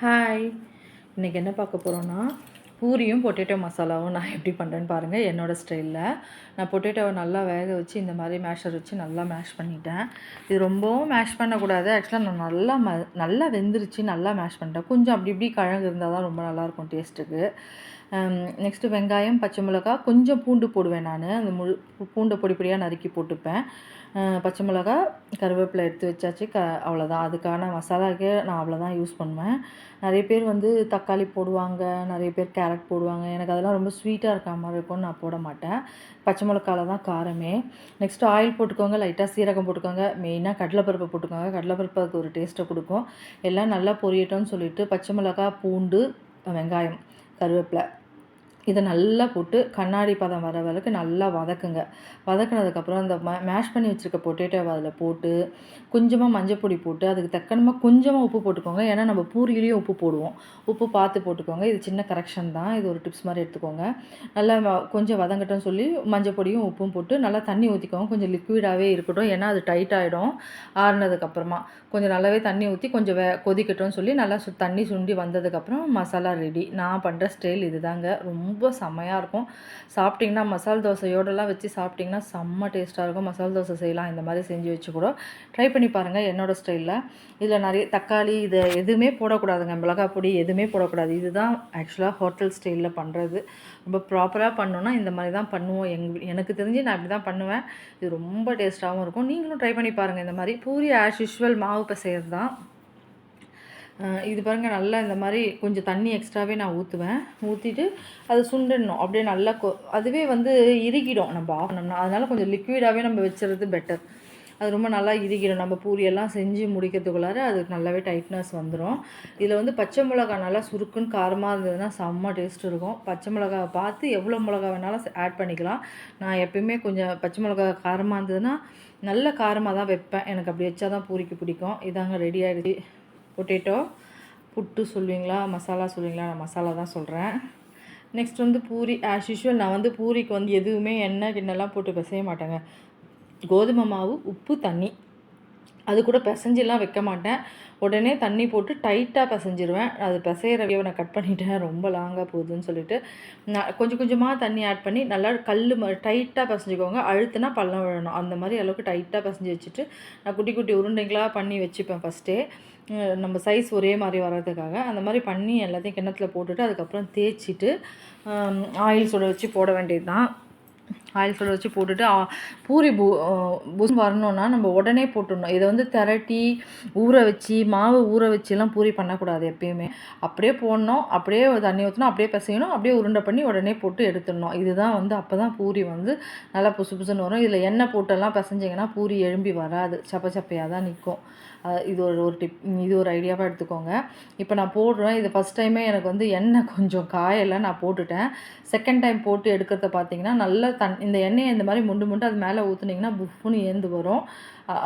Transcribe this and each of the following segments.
Hi இன்றைக்கி என்ன பார்க்க போகிறோன்னா பூரியும் பொட்டேட்டோ மசாலாவும் நான் எப்படி பண்ணுறேன்னு பாருங்கள் என்னோடய ஸ்டைலில் நான் பொட்டேட்டோவை நல்லா வேக வச்சு இந்த மாதிரி மேஷர் வச்சு நல்லா மேஷ் பண்ணிட்டேன். இது ரொம்பவும் மேஷ் பண்ணக்கூடாது. ஆக்சுவலாக நான் நல்லா ம நல்லா வெந்துருச்சு நல்லா மேஷ் பண்ணிட்டேன். கொஞ்சம் அப்படி இப்படி கழங்கு இருந்தால் தான் ரொம்ப நல்லாயிருக்கும் டேஸ்ட்டுக்கு நெக்ஸ்ட்டு வெங்காயம் பச்சை மிளகா கொஞ்சம் பூண்டு போடுவேன் நான். அந்த முழு பூண்டை பொடி பொடியாக நறுக்கி போட்டுப்பேன். பச்சை மிளகா கருவேப்பிலை எடுத்து வச்சாச்சு. க அவ்வளோதான் அதுக்கான மசாலாக்கே நான் அவ்வளோதான் யூஸ் பண்ணுவேன். நிறைய பேர் வந்து தக்காளி போடுவாங்க நிறைய பேர் கேரட் போடுவாங்க. எனக்கு அதெல்லாம் ரொம்ப ஸ்வீட்டாக இருக்க மாதிரி இருக்கும்னு நான் போட மாட்டேன். பச்சை மிளகாவில் தான் காரமே. நெக்ஸ்ட்டு ஆயில் போட்டுக்கோங்க லைட்டாக சீரகம் போட்டுக்கோங்க. மெயினாக கடலைப்பருப்பு போட்டுக்கோங்க. கடலைப்பருப்பு அதுக்கு ஒரு டேஸ்ட்டை கொடுக்கும். எல்லாம் நல்லா பொரியட்டோன்னு சொல்லிவிட்டு பச்சை மிளகா பூண்டு வெங்காயம் கருவேப்பிலை. இதை நல்லா போட்டு கண்ணாடி பதம் வர வரைக்கும் நல்லா வதக்குங்க. வதக்குனதுக்கப்புறம் அந்த மே மேஷ் பண்ணி வச்சுருக்க பொட்டேட்டோவை அதில் போட்டு கொஞ்சமாக மஞ்சள் பொடி போட்டு அதுக்கு தக்கனமாக கொஞ்சமாக உப்பு போட்டுக்கோங்க. ஏன்னா நம்ம பூரியிலையும் உப்பு போடுவோம். உப்பு பார்த்து போட்டுக்கோங்க. இது சின்ன கரெக்ஷன் தான். இது ஒரு டிப்ஸ் மாதிரி எடுத்துக்கோங்க. நல்லா கொஞ்சம் வதங்கட்டும் சொல்லி மஞ்சள் பொடியும் உப்பும் போட்டு நல்லா தண்ணி ஊற்றிக்கோங்க கொஞ்சம் லிக்விடாகவே இருக்கட்டும். ஏன்னா அது டைட் ஆகிடும் ஆறுனதுக்கப்புறமா கொஞ்சம் நல்லாவே தண்ணி ஊற்றி கொஞ்சம் வே கொதிக்கட்டும்னு சொல்லி நல்லா சு தண்ணி சுண்டி வந்ததுக்கப்புறம் மசாலா ரெடி நான் பண்ணுற ஸ்டைல் இதுதாங்க ரொம்ப ரொம்ப செம்மையாக இருக்கும். சாப்பிட்டிங்கன்னா மசால் தோசையோடலாம் வச்சு சாப்பிட்டிங்கன்னா செம்ம டேஸ்ட்டாக இருக்கும். மசால் தோசை செய்யலாம். இந்த மாதிரி செஞ்சு வச்சு கூட ட்ரை பண்ணி பாருங்கள் என்னோடய ஸ்டைலில் இதில் நிறைய தக்காளி இதை எதுவுமே போடக்கூடாதுங்க. மிளகாய் பொடி எதுவுமே போடக்கூடாது. இதுதான் ஆக்சுவலாக ஹோட்டல் ஸ்டைலில் பண்ணுறது ரொம்ப ப்ராப்பராக பண்ணோன்னா இந்த மாதிரி தான் பண்ணுவோம். எங் எனக்கு தெரிஞ்சு நான் இப்படி தான் பண்ணுவேன். இது ரொம்ப டேஸ்ட்டாகவும் இருக்கும். நீங்களும் ட்ரை பண்ணி பாருங்கள் இந்த மாதிரி. பூரி ஆஸ் யூஷுவல் மாவு பசையது தான். இது பாருங்கள் நல்லா இந்த மாதிரி கொஞ்சம் தண்ணி எக்ஸ்ட்ராவே நான் ஊற்றுவேன் ஊற்றிட்டு அது சுண்டணும். அப்படியே நல்லா கொ அதுவே வந்து இறுகிடும் நம்ம ஆகணும்னா அதனால் கொஞ்சம் லிக்விடாகவே நம்ம வச்சுறது பெட்டர் அது ரொம்ப நல்லா இறுகிடும். நம்ம பூரியெல்லாம் செஞ்சு முடிக்கிறதுக்குள்ளார அது நல்லாவே டைட்னஸ் வந்துடும் இதில் வந்து பச்சை மிளகா நல்லா சுருக்குன்னு காரமாக இருந்ததுன்னா செம்ம டேஸ்ட் இருக்கும். பச்சை மிளகா பார்த்து எவ்வளோ மிளகா வேணாலும் ஆட் பண்ணிக்கலாம். நான் எப்பயுமே கொஞ்சம் பச்சை மிளகா காரமாக இருந்ததுன்னா நல்ல காரமாக தான் வைப்பேன். எனக்கு அப்படி வச்சா தான் பூரிக்கு பிடிக்கும். இதாங்க ரெடி ஆகிடுச்சு பொட்டேட்டோ புட்டு சொல்லுவீங்களா மசாலா சொல்லுவீங்களா நான் மசாலா தான் சொல்கிறேன் நெக்ஸ்ட் வந்து பூரி. ஆஸ் யூஷுவல் நான் வந்து பூரிக்கு வந்து எதுவுமே எண்ணெய் கிண்ணெல்லாம் போட்டு பிசைய மாட்டேங்க. கோதுமை மாவு உப்பு தண்ணி. அது கூட பிசைஞ்செல்லாம் வைக்க மாட்டேன். உடனே தண்ணி போட்டு டைட்டாக பிசைஞ்சிருவேன். அது பிசையிற நான் கட் பண்ணிட்டேன். ரொம்ப லாங்காக போகுதுன்னு சொல்லிட்டு. நான் கொஞ்சம் கொஞ்சமாக தண்ணி ஆட் பண்ணி நல்லா கல் டைட்டாக பிசைஞ்சுக்கோங்க. அழுத்துனா பள்ளம் விழணும். அந்த மாதிரி அளவுக்கு டைட்டாக பிசைஞ்சு வச்சுட்டு நான் குட்டி குட்டி உருண்டைங்களாக பண்ணி வச்சுப்பேன் ஃபஸ்ட்டே நம்ம சைஸ் ஒரே மாதிரி வர்றதுக்காக. அந்த மாதிரி பண்ணி எல்லாத்தையும் கிணத்துல போட்டுட்டு அதுக்கப்புறம் தேய்ச்சிட்டு ஆயில் சுட வச்சு போட வேண்டியது தான் ஆயில் சுட வச்சு போட்டுட்டு பூரி பூ புஸ் வரணுன்னா நம்ம உடனே போட்டுடணும். இதை வந்து திரட்டி ஊற வச்சு மாவு ஊற வச்சுலாம் பூரி பண்ணக்கூடாது எப்பயுமே. அப்படியே போடணும் அப்படியே தண்ணி ஊற்றணும் அப்படியே பிசையணும் அப்படியே உருண்டை பண்ணி உடனே போட்டு எடுத்துடணும். இதுதான் வந்து அப்போ தான் பூரி வந்து நல்லா புசு புசுன்னு வரும். இதில் எண்ணெய் போட்டெல்லாம் பிசைஞ்சிங்கன்னா பூரி எழும்பி வராது. சப்ப சப்பையாக தான் நிற்கும் இது ஒரு ஒரு டிப் இது ஒரு ஐடியாவாக எடுத்துக்கோங்க. இப்போ நான் போடுறேன். இது ஃபஸ்ட் டைமே எனக்கு வந்து எண்ணெய் கொஞ்சம் காயலை நான் போட்டுட்டேன். செகண்ட் டைம் போட்டு எடுக்கிறத பார்த்தீங்கன்னா நல்லா தன் இந்த எண்ணெயை இந்த மாதிரி முண்டு முண்டு அது மேலே ஊற்றுனீங்கன்னா புஃப்னு ஏந்து வரும்.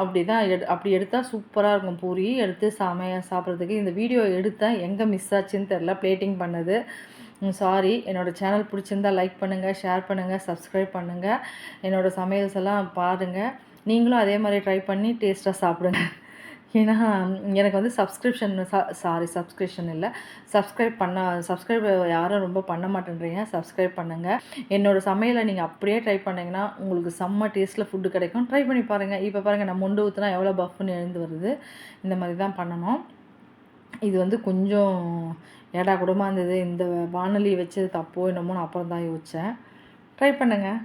அப்படி தான் எடு அப்படி எடுத்தால் சூப்பராக இருக்கும். பூரி எடுத்து செமையாக சாப்பிட்றதுக்கு. இந்த வீடியோ எடுத்தேன் எங்கே மிஸ் ஆச்சுன்னு தெரில பிளேட்டிங் பண்ணது. சாரி என்னோடய சேனல் பிடிச்சிருந்தால் லைக் பண்ணுங்கள் ஷேர் பண்ணுங்கள் சப்ஸ்கிரைப் பண்ணுங்கள் என்னோடய சமையல்ஸ் எல்லாம் பாருங்கள் நீங்களும் அதே மாதிரி ட்ரை பண்ணி டேஸ்ட்டாக சாப்பிடுங்க. ஏன்னா எனக்கு வந்து சப்ஸ்கிரிப்ஷன் சாரி சப்ஸ்கிரிப்ஷன் இல்லை. சப்ஸ்கிரைப் பண்ண சப்ஸ்கிரைப் யாரும் ரொம்ப பண்ண மாட்டேன்றீங்க. சப்ஸ்கிரைப் பண்ணுங்கள் என்னோடய சமையலை நீங்கள் அப்படியே ட்ரை பண்ணிங்கன்னா உங்களுக்கு செம்ம டேஸ்ட்டில் ஃபுட்டு கிடைக்கும். ட்ரை பண்ணி பாருங்கள் இப்போ பாருங்கள் நான் முண்டு ஊற்றுனா எவ்வளோ பஃப்னு எழுந்து வருது. இந்த மாதிரி தான் பண்ணணும். இது வந்து கொஞ்சம் ஏடா கூடமாக இருந்தது. இந்த வானொலி வச்சது தப்போ என்னமோ நான் அப்புறம் தான் யோசித்தேன் ட்ரை பண்ணுங்கள்